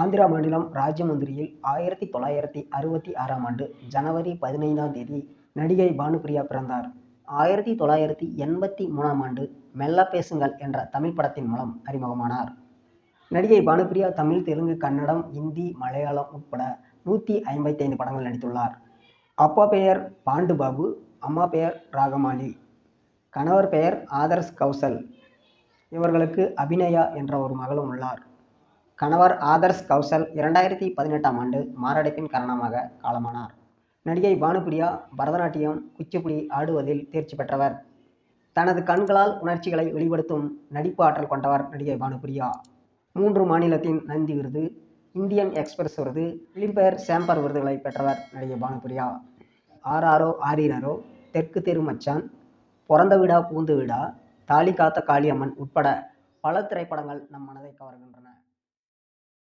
ஆந்திரா மாநிலம் ராஜமுந்திரியில் ஆயிரத்தி தொள்ளாயிரத்தி அறுபத்தி ஆறாம் ஆண்டு ஜனவரி பதினைந்தாம் தேதி நடிகை பானுப்பிரியா பிறந்தார். ஆயிரத்தி தொள்ளாயிரத்தி எண்பத்தி மூணாம் ஆண்டு மெல்ல பேசுங்கள் என்ற தமிழ் படத்தின் மூலம் அறிமுகமானார். நடிகை பானுப்பிரியா தமிழ் தெலுங்கு கன்னடம் இந்தி மலையாளம் உட்பட நூற்றி ஐம்பத்தைந்து படங்கள் நடித்துள்ளார். அப்பா பெயர் பாண்டுபாபு அம்மா பெயர் ராகமாலி கணவர் பெயர் ஆதர்ஸ் கௌசல். இவர்களுக்கு அபிநயா என்ற ஒரு மகளும் உள்ளார். கணவர் ஆதர்ஸ் கௌசல் இரண்டாயிரத்தி பதினெட்டாம் ஆண்டு மாரடைப்பின் காரணமாக காலமானார். நடிகை பானுப்பிரியா பரதநாட்டியம் குச்சிப்புடி ஆடுவதில் தேர்ச்சி பெற்றவர். தனது கண்களால் உணர்ச்சிகளை வெளிப்படுத்தும் நடிப்பு ஆற்றல் கொண்டவர் நடிகை பானுப்பிரியா. மூன்று மாநிலத்தின் நந்தி விருது இந்தியன் எக்ஸ்பிரஸ் விருது பிலிம்பேர் சேம்பர் விருதுகளை பெற்றவர் நடிகை பானுப்பிரியா. ஆறாரோ ஆரீரரோ தெற்கு தெரு மச்சான் பிறந்த வீடா பூந்து வீடா தாலி காத்த காளியம்மன் உட்பட பல திரைப்படங்கள் நம் மனதை கவர்கின்றன.